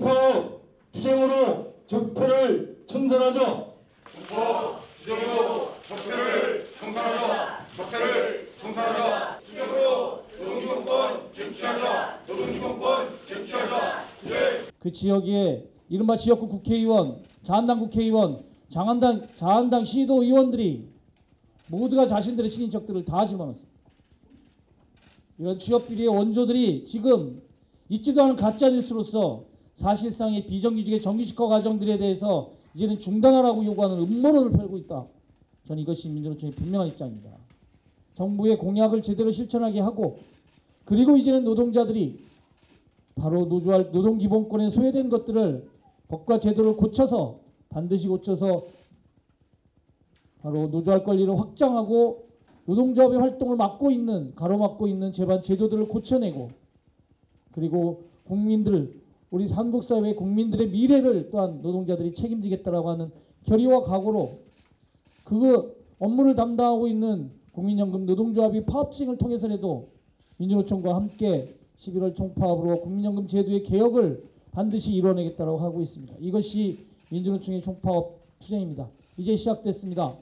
파업 투쟁으로 적폐를 청산하자. 불법 주정으로 적폐를 청산하자. 적폐를 청산하자. 주정으로 노동기본권 쟁취하자. 노동기본권 쟁취하자. 네. 그 지역에 이른바 지역구 국회의원, 자한당 국회의원, 장한당, 자한당 시도 의원들이 모두가 자신들의 친인척들을 다 집어넣었습니다. 이런 취업 비리의 원조들이 지금 있지도 않은 가짜 뉴스로서 사실상의 비정규직의 정규직화 과정들에 대해서 이제는 중단하라고 요구하는 음모론을 펼고 있다. 저는 이것이 민주노총의 분명한 입장입니다. 정부의 공약을 제대로 실천하게 하고 그리고 이제는 노동자들이 바로 노조할 노동기본권에 소외된 것들을 법과 제도를 고쳐서 반드시 고쳐서 바로 노조할 권리를 확장하고 노동조합의 활동을 막고 있는 가로막고 있는 제반 제도들을 고쳐내고 그리고 국민들 우리 한국 사회의 국민들의 미래를 또한 노동자들이 책임지겠다라고 하는 결의와 각오로 그 업무를 담당하고 있는 국민연금 노동조합이 파업싱을 통해서라도 민주노총과 함께 11월 총파업으로 국민연금 제도의 개혁을 반드시 이뤄내겠다고 하고 있습니다. 이것이 민주노총의 총파업 투쟁입니다. 이제 시작됐습니다.